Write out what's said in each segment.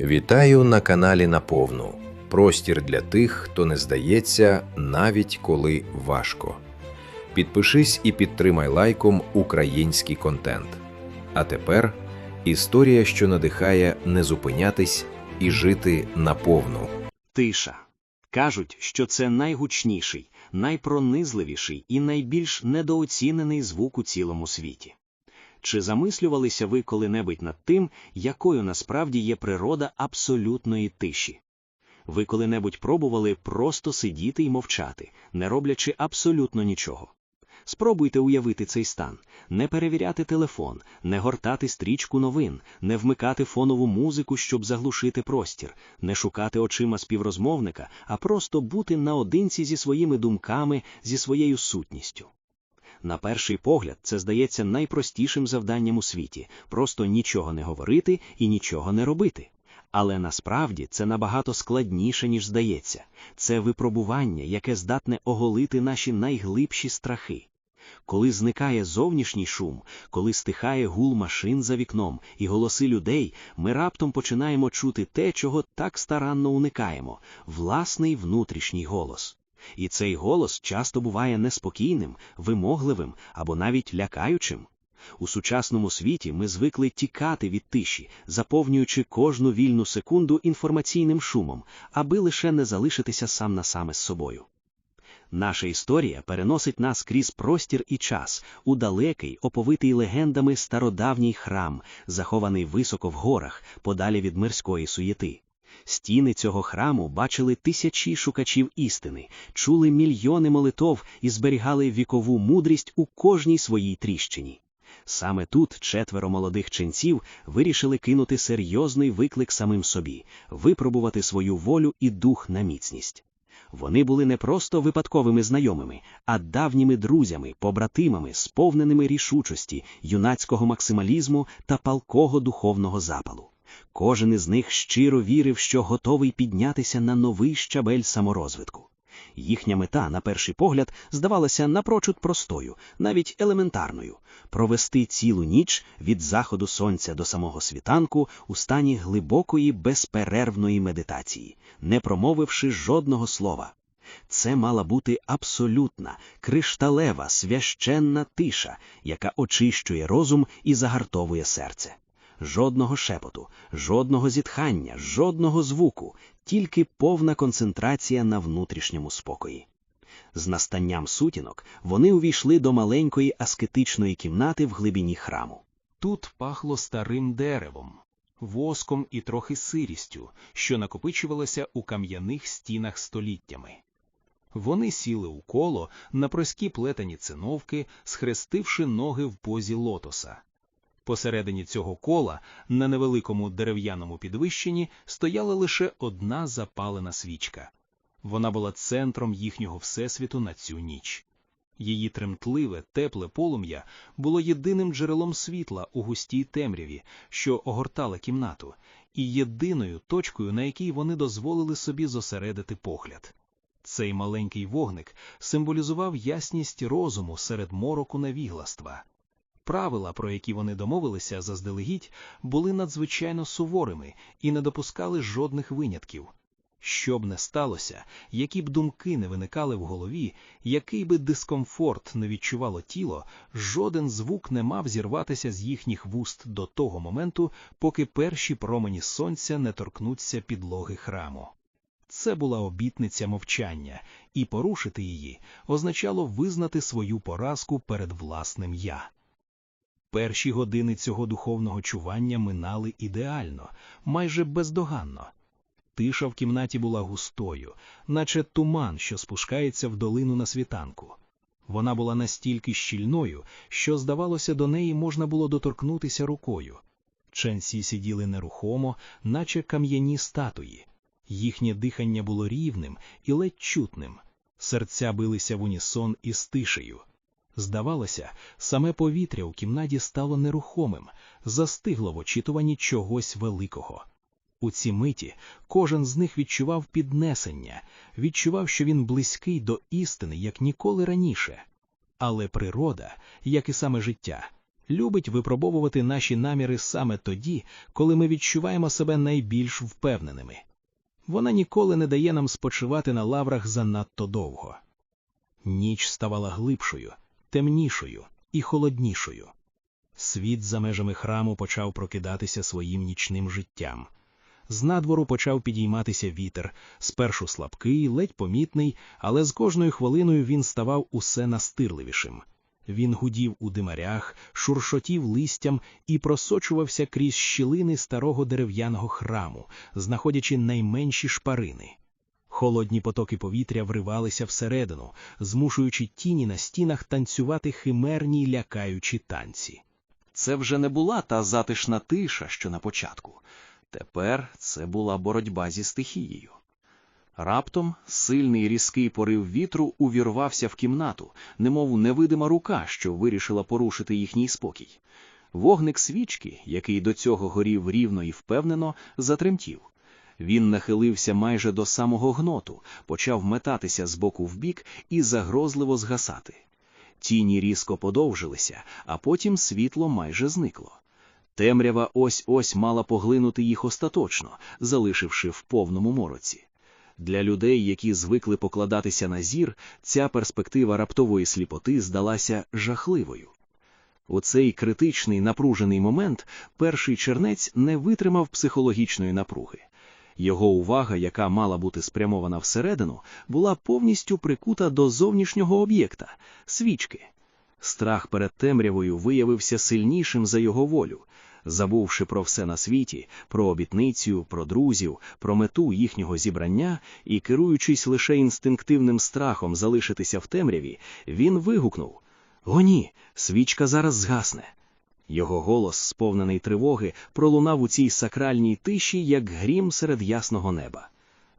Вітаю на каналі Наповну. Простір для тих, хто не здається, навіть коли важко. Підпишись і підтримай лайком український контент. А тепер історія, що надихає не зупинятись і жити наповну. Тиша. Кажуть, що це найгучніший, найпронизливіший і найбільш недооцінений звук у цілому світі. Чи замислювалися ви коли-небудь над тим, якою насправді є природа абсолютної тиші? Ви коли-небудь пробували просто сидіти і мовчати, не роблячи абсолютно нічого? Спробуйте уявити цей стан, не перевіряти телефон, не гортати стрічку новин, не вмикати фонову музику, щоб заглушити простір, не шукати очима співрозмовника, а просто бути наодинці зі своїми думками, зі своєю сутністю. На перший погляд, це здається найпростішим завданням у світі просто нічого не говорити і нічого не робити. Але насправді це набагато складніше, ніж здається. Це випробування, яке здатне оголити наші найглибші страхи. Коли зникає зовнішній шум, коли стихає гул машин за вікном і голоси людей, ми раптом починаємо чути те, чого так старанно уникаємо власний внутрішній голос. І цей голос часто буває неспокійним, вимогливим або навіть лякаючим. У сучасному світі ми звикли тікати від тиші, заповнюючи кожну вільну секунду інформаційним шумом, аби лише не залишитися сам на саме з собою. Наша історія переносить нас крізь простір і час у далекий, оповитий легендами стародавній храм, захований високо в горах, подалі від мирської суєти. Стіни цього храму бачили тисячі шукачів істини, чули мільйони молитов і зберігали вікову мудрість у кожній своїй тріщині. Саме тут четверо молодих ченців вирішили кинути серйозний виклик самим собі, випробувати свою волю і дух на міцність. Вони були не просто випадковими знайомими, а давніми друзями, побратимами, сповненими рішучості, юнацького максималізму та палкого духовного запалу. Кожен із них щиро вірив, що готовий піднятися на новий щабель саморозвитку. Їхня мета, на перший погляд, здавалася напрочуд простою, навіть елементарною провести цілу ніч від заходу сонця до самого світанку у стані глибокої безперервної медитації, не промовивши жодного слова. Це мала бути абсолютна, кришталева, священна тиша, яка очищує розум і загартовує серце. Жодного шепоту, жодного зітхання, жодного звуку, тільки повна концентрація на внутрішньому спокої. З настанням сутінок вони увійшли до маленької аскетичної кімнати в глибині храму. Тут пахло старим деревом, воском і трохи сирістю, що накопичувалося у кам'яних стінах століттями. Вони сіли у коло на прості плетені циновки, схрестивши ноги в позі лотоса. Посередині цього кола, на невеликому дерев'яному підвищенні, стояла лише одна запалена свічка. Вона була центром їхнього всесвіту на цю ніч. Її тремтливе, тепле полум'я було єдиним джерелом світла у густій темряві, що огортала кімнату, і єдиною точкою, на якій вони дозволили собі зосередити погляд. Цей маленький вогник символізував ясність розуму серед мороку невігластва. Правила, про які вони домовилися заздалегідь, були надзвичайно суворими і не допускали жодних винятків. Що б не сталося, які б думки не виникали в голові, який би дискомфорт не відчувало тіло, жоден звук не мав зірватися з їхніх вуст до того моменту, поки перші промені сонця не торкнуться підлоги храму. Це була обітниця мовчання, і порушити її означало визнати свою поразку перед власним я. Перші години цього духовного чування минали ідеально, майже бездоганно. Тиша в кімнаті була густою, наче туман, що спускається в долину на світанку. Вона була настільки щільною, що, здавалося, до неї можна було доторкнутися рукою. Ченсі сиділи нерухомо, наче кам'яні статуї. Їхнє дихання було рівним і ледь чутним. Серця билися в унісон із тишею. Здавалося, саме повітря у кімнаті стало нерухомим, застигло в очікуванні чогось великого. У ці миті кожен з них відчував піднесення, відчував, що він близький до істини, як ніколи раніше. Але природа, як і саме життя, любить випробовувати наші наміри саме тоді, коли ми відчуваємо себе найбільш впевненими. Вона ніколи не дає нам спочивати на лаврах занадто довго. Ніч ставала глибшою, темнішою і холоднішою. Світ за межами храму почав прокидатися своїм нічним життям. З надвору почав підійматися вітер, спершу слабкий, ледь помітний, але з кожною хвилиною він ставав усе настирливішим. Він гудів у димарях, шуршотів листям і просочувався крізь щілини старого дерев'яного храму, знаходячи найменші шпарини. Холодні потоки повітря вривалися всередину, змушуючи тіні на стінах танцювати химерні лякаючі танці. Це вже не була та затишна тиша, що на початку. Тепер це була боротьба зі стихією. Раптом сильний різкий порив вітру увірвався в кімнату, немов невидима рука, що вирішила порушити їхній спокій. Вогник свічки, який до цього горів рівно і впевнено, затремтів. Він нахилився майже до самого гноту, почав метатися з боку в бік і загрозливо згасати. Тіні різко подовжилися, а потім світло майже зникло. Темрява ось ось мала поглинути їх остаточно, залишивши в повному мороці. Для людей, які звикли покладатися на зір, ця перспектива раптової сліпоти здалася жахливою. У цей критичний напружений момент перший чернець не витримав психологічної напруги. Його увага, яка мала бути спрямована всередину, була повністю прикута до зовнішнього об'єкта свічки. Страх перед темрявою виявився сильнішим за його волю. Забувши про все на світі, про обітницю, про друзів, про мету їхнього зібрання і керуючись лише інстинктивним страхом залишитися в темряві, він вигукнув О, ні, свічка зараз згасне. Його голос, сповнений тривоги, пролунав у цій сакральній тиші, як грім серед ясного неба.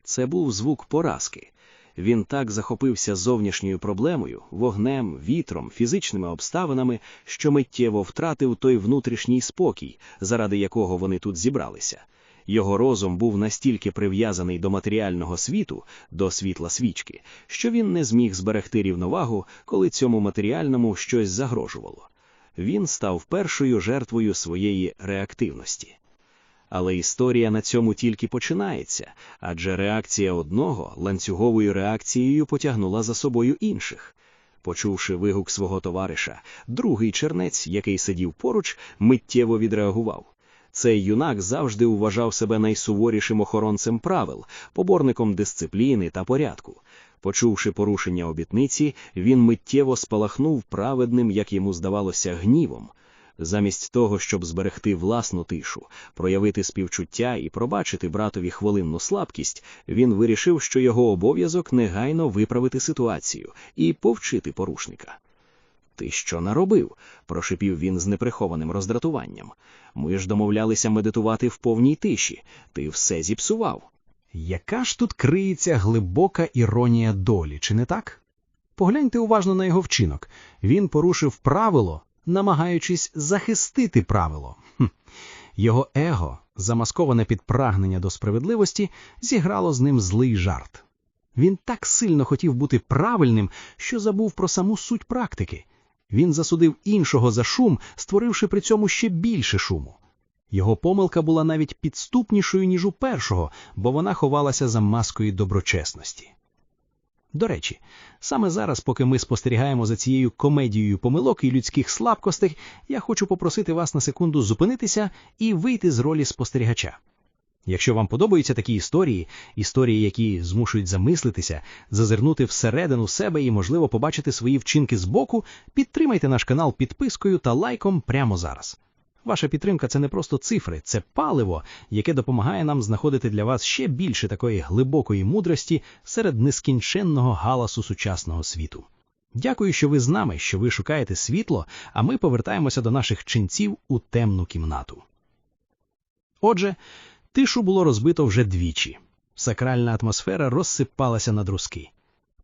Це був звук поразки. Він так захопився зовнішньою проблемою, вогнем, вітром, фізичними обставинами, що миттєво втратив той внутрішній спокій, заради якого вони тут зібралися. Його розум був настільки прив'язаний до матеріального світу, до світла свічки, що він не зміг зберегти рівновагу, коли цьому матеріальному щось загрожувало. Він став першою жертвою своєї реактивності. Але історія на цьому тільки починається, адже реакція одного ланцюговою реакцією потягнула за собою інших. Почувши вигук свого товариша, другий чернець, який сидів поруч, миттєво відреагував. Цей юнак завжди вважав себе найсуворішим охоронцем правил, поборником дисципліни та порядку. Почувши порушення обітниці, він миттєво спалахнув праведним, як йому здавалося, гнівом. Замість того, щоб зберегти власну тишу, проявити співчуття і пробачити братові хвилинну слабкість, він вирішив, що його обов'язок негайно виправити ситуацію і повчити порушника. Ти що наробив? прошипів він з неприхованим роздратуванням. Ми ж домовлялися медитувати в повній тиші. Ти все зіпсував. Яка ж тут криється глибока іронія долі, чи не так? Погляньте уважно на його вчинок. Він порушив правило, намагаючись захистити правило. Хм. Його его, замасковане під прагнення до справедливості, зіграло з ним злий жарт. Він так сильно хотів бути правильним, що забув про саму суть практики. Він засудив іншого за шум, створивши при цьому ще більше шуму. Його помилка була навіть підступнішою, ніж у першого, бо вона ховалася за маскою доброчесності. До речі, саме зараз, поки ми спостерігаємо за цією комедією помилок і людських слабкостей, я хочу попросити вас на секунду зупинитися і вийти з ролі спостерігача. Якщо вам подобаються такі історії, історії, які змушують замислитися, зазирнути всередину себе і, можливо, побачити свої вчинки збоку, підтримайте наш канал підпискою та лайком прямо зараз. Ваша підтримка це не просто цифри, це паливо, яке допомагає нам знаходити для вас ще більше такої глибокої мудрості серед нескінченного галасу сучасного світу. Дякую, що ви з нами, що ви шукаєте світло, а ми повертаємося до наших ченців у темну кімнату. Отже, тишу було розбито вже двічі. Сакральна атмосфера розсипалася на друзки.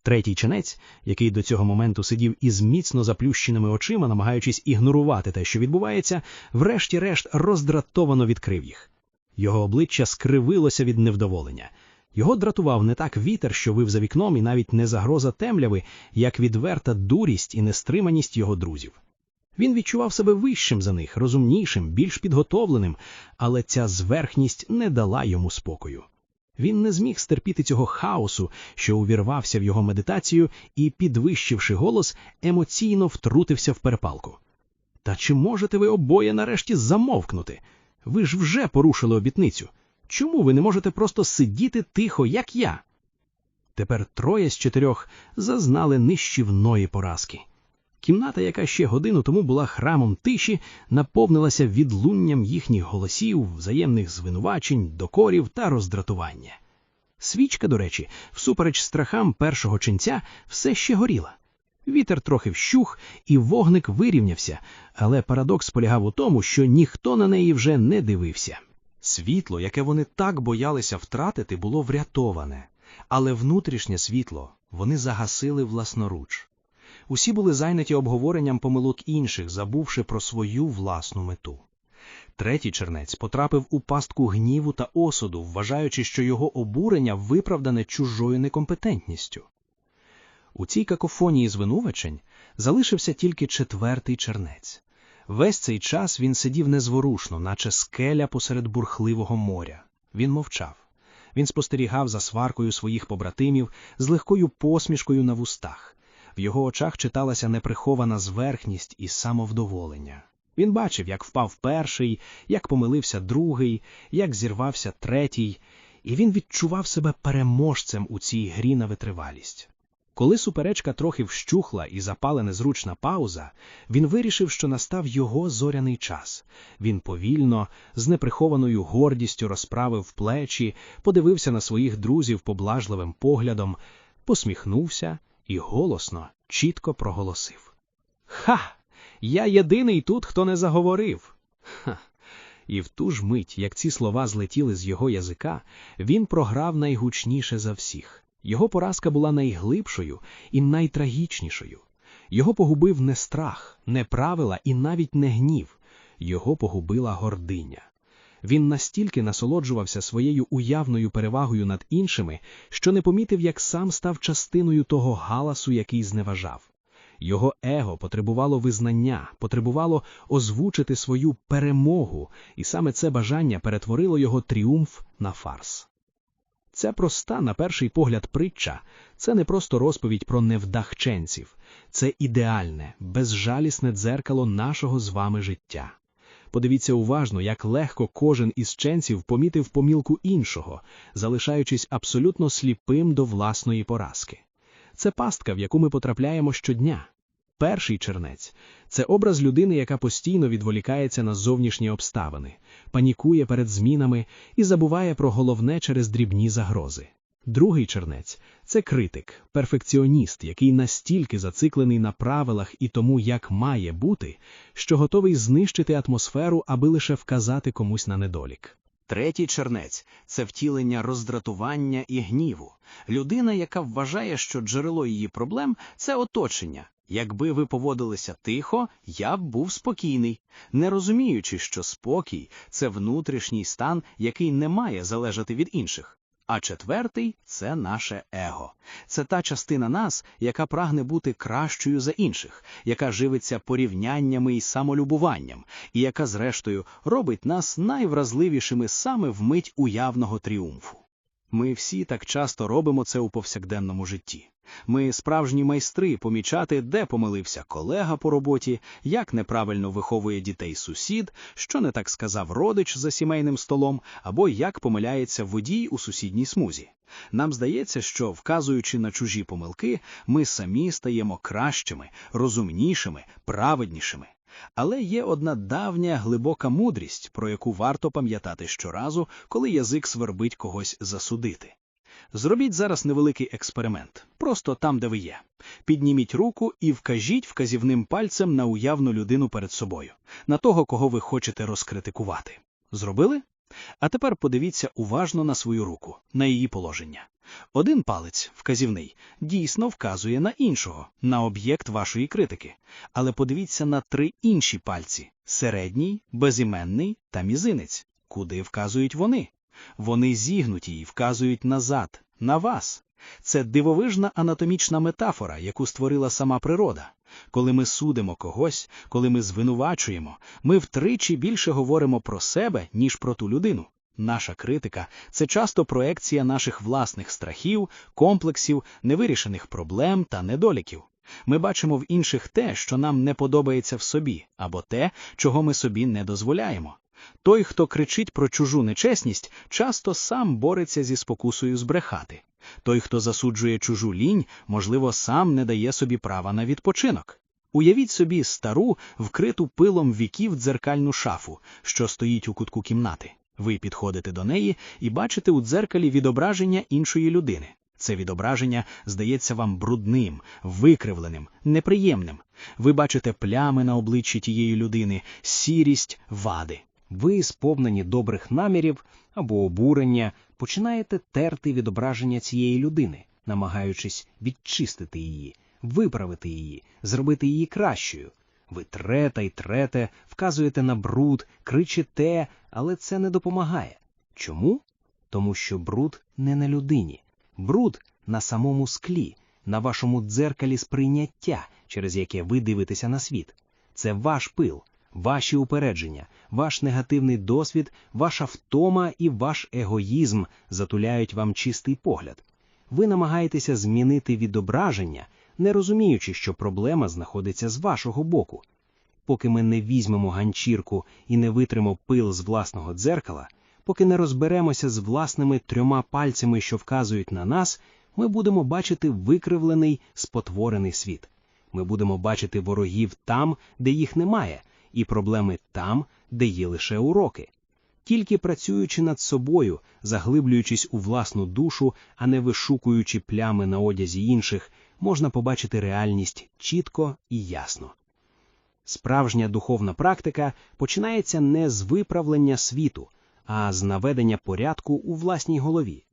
Третій ченець, який до цього моменту сидів із міцно заплющеними очима, намагаючись ігнорувати те, що відбувається, врешті-решт роздратовано відкрив їх. Його обличчя скривилося від невдоволення. Його дратував не так вітер, що вив за вікном, і навіть не загроза темряви, як відверта дурість і нестриманість його друзів. Він відчував себе вищим за них, розумнішим, більш підготовленим, але ця зверхність не дала йому спокою. Він не зміг стерпіти цього хаосу, що увірвався в його медитацію, і, підвищивши голос, емоційно втрутився в перепалку. Та чи можете ви обоє нарешті замовкнути? Ви ж вже порушили обітницю. Чому ви не можете просто сидіти тихо, як я? Тепер троє з чотирьох зазнали нищівної поразки. Кімната, яка ще годину тому була храмом тиші, наповнилася відлунням їхніх голосів, взаємних звинувачень, докорів та роздратування. Свічка, до речі, всупереч страхам першого ченця, все ще горіла. Вітер трохи вщух, і вогник вирівнявся, але парадокс полягав у тому, що ніхто на неї вже не дивився. Світло, яке вони так боялися втратити, було врятоване, але внутрішнє світло вони загасили власноруч. Усі були зайняті обговоренням помилок інших, забувши про свою власну мету. Третій чернець потрапив у пастку гніву та осуду, вважаючи, що його обурення виправдане чужою некомпетентністю. У цій какофонії звинувачень залишився тільки четвертий чернець. Весь цей час він сидів незворушно, наче скеля посеред бурхливого моря. Він мовчав. Він спостерігав за сваркою своїх побратимів з легкою посмішкою на вустах. В його очах читалася неприхована зверхність і самовдоволення. Він бачив, як впав перший, як помилився другий, як зірвався третій, і він відчував себе переможцем у цій грі на витривалість. Коли суперечка трохи вщухла і запала незручна пауза, він вирішив, що настав його зоряний час. Він повільно, з неприхованою гордістю розправив плечі, подивився на своїх друзів поблажливим поглядом, посміхнувся і голосно, чітко проголосив: Ха! Я єдиний тут, хто не заговорив. Ха! І в ту ж мить, як ці слова злетіли з його язика, він програв найгучніше за всіх. Його поразка була найглибшою і найтрагічнішою. Його погубив не страх, не правила і навіть не гнів, його погубила гординя. Він настільки насолоджувався своєю уявною перевагою над іншими, що не помітив, як сам став частиною того галасу, який зневажав. Його его потребувало визнання, потребувало озвучити свою перемогу, і саме це бажання перетворило його тріумф на фарс. Ця проста, на перший погляд, притча це не просто розповідь про невдахченців, це ідеальне, безжалісне дзеркало нашого з вами життя. Подивіться уважно, як легко кожен із ченців помітив помілку іншого, залишаючись абсолютно сліпим до власної поразки. Це пастка, в яку ми потрапляємо щодня. Перший чернець це образ людини, яка постійно відволікається на зовнішні обставини, панікує перед змінами і забуває про головне через дрібні загрози. Другий чернець це критик, перфекціоніст, який настільки зациклений на правилах і тому, як має бути, що готовий знищити атмосферу, аби лише вказати комусь на недолік. Третій чернець це втілення роздратування і гніву. Людина, яка вважає, що джерело її проблем це оточення. Якби ви поводилися тихо, я б був спокійний, не розуміючи, що спокій це внутрішній стан, який не має залежати від інших. А четвертий це наше его. Це та частина нас, яка прагне бути кращою за інших, яка живиться порівняннями і самолюбуванням, і яка, зрештою, робить нас найвразливішими саме в мить уявного тріумфу. Ми всі так часто робимо це у повсякденному житті. Ми справжні майстри помічати, де помилився колега по роботі, як неправильно виховує дітей сусід, що не так сказав родич за сімейним столом, або як помиляється водій у сусідній смузі. Нам здається, що, вказуючи на чужі помилки, ми самі стаємо кращими, розумнішими, праведнішими. Але є одна давня глибока мудрість, про яку варто пам'ятати щоразу, коли язик свербить когось засудити. Зробіть зараз невеликий експеримент, просто там, де ви є. Підніміть руку і вкажіть вказівним пальцем на уявну людину перед собою, на того, кого ви хочете розкритикувати. Зробили? А тепер подивіться уважно на свою руку, на її положення. Один палець, вказівний, дійсно вказує на іншого, на об'єкт вашої критики. Але подивіться на три інші пальці середній, безіменний та мізинець. Куди вказують вони? Вони зігнуті і вказують назад, на вас. Це дивовижна анатомічна метафора, яку створила сама природа. Коли ми судимо когось, коли ми звинувачуємо, ми втричі більше говоримо про себе, ніж про ту людину. Наша критика це часто проекція наших власних страхів, комплексів, невирішених проблем та недоліків. Ми бачимо в інших те, що нам не подобається в собі, або те, чого ми собі не дозволяємо. Той, хто кричить про чужу нечесність, часто сам бореться зі спокусою збрехати. Той, хто засуджує чужу лінь, можливо, сам не дає собі права на відпочинок. Уявіть собі стару, вкриту пилом віків дзеркальну шафу, що стоїть у кутку кімнати. Ви підходите до неї і бачите у дзеркалі відображення іншої людини. Це відображення здається вам брудним, викривленим, неприємним. Ви бачите плями на обличчі тієї людини, сірість, вади. Ви, сповнені добрих намірів або обурення, починаєте терти відображення цієї людини, намагаючись відчистити її, виправити її, зробити її кращою. Ви трете й трете, вказуєте на бруд, кричите, але це не допомагає. Чому? Тому що бруд не на людині, бруд на самому склі, на вашому дзеркалі сприйняття, через яке ви дивитеся на світ. Це ваш пил, ваші упередження, ваш негативний досвід, ваша втома і ваш егоїзм затуляють вам чистий погляд. Ви намагаєтеся змінити відображення, не розуміючи, що проблема знаходиться з вашого боку. Поки ми не візьмемо ганчірку і не витримо пил з власного дзеркала, поки не розберемося з власними трьома пальцями, що вказують на нас, ми будемо бачити викривлений, спотворений світ. Ми будемо бачити ворогів там, де їх немає, і проблеми там, де є лише уроки. Тільки працюючи над собою, заглиблюючись у власну душу, а не вишукуючи плями на одязі інших, можна побачити реальність чітко і ясно. Справжня духовна практика починається не з виправлення світу, а з наведення порядку у власній голові.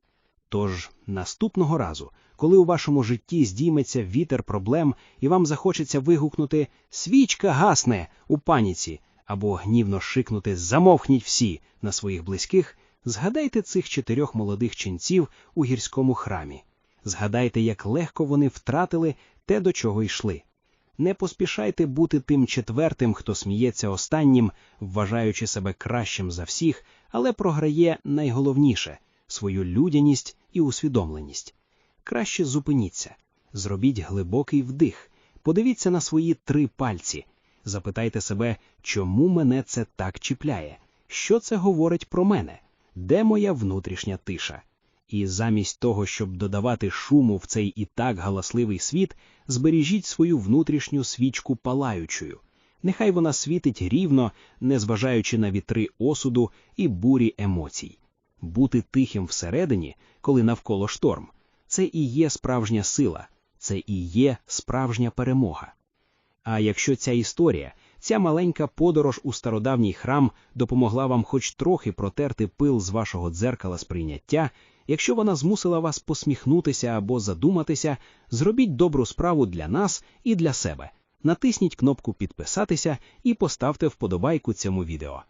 Тож наступного разу, коли у вашому житті здійметься вітер проблем і вам захочеться вигукнути свічка гасне у паніці або гнівно шикнути замовкніть всі на своїх близьких, згадайте цих чотирьох молодих ченців у гірському храмі. Згадайте, як легко вони втратили те, до чого йшли. Не поспішайте бути тим четвертим, хто сміється останнім, вважаючи себе кращим за всіх, але програє найголовніше свою людяність і усвідомленість. Краще зупиніться, зробіть глибокий вдих, подивіться на свої три пальці, запитайте себе, чому мене це так чіпляє, що це говорить про мене, де моя внутрішня тиша. І замість того, щоб додавати шуму в цей і так галасливий світ, збережіть свою внутрішню свічку палаючою. Нехай вона світить рівно, незважаючи на вітри осуду і бурі емоцій. Бути тихим всередині, коли навколо шторм, це і є справжня сила, це і є справжня перемога. А якщо ця історія, ця маленька подорож у стародавній храм допомогла вам хоч трохи протерти пил з вашого дзеркала сприйняття, якщо вона змусила вас посміхнутися або задуматися, зробіть добру справу для нас і для себе. Натисніть кнопку підписатися і поставте вподобайку цьому відео.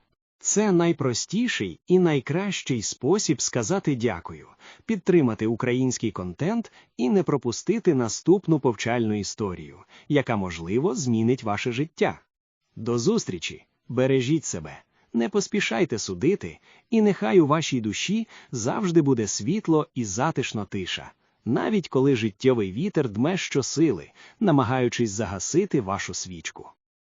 Це найпростіший і найкращий спосіб сказати дякую, підтримати український контент і не пропустити наступну повчальну історію, яка, можливо, змінить ваше життя. До зустрічі! Бережіть себе, не поспішайте судити, і нехай у вашій душі завжди буде світло і затишно тиша, навіть коли життєвий вітер дме щосили, намагаючись загасити вашу свічку.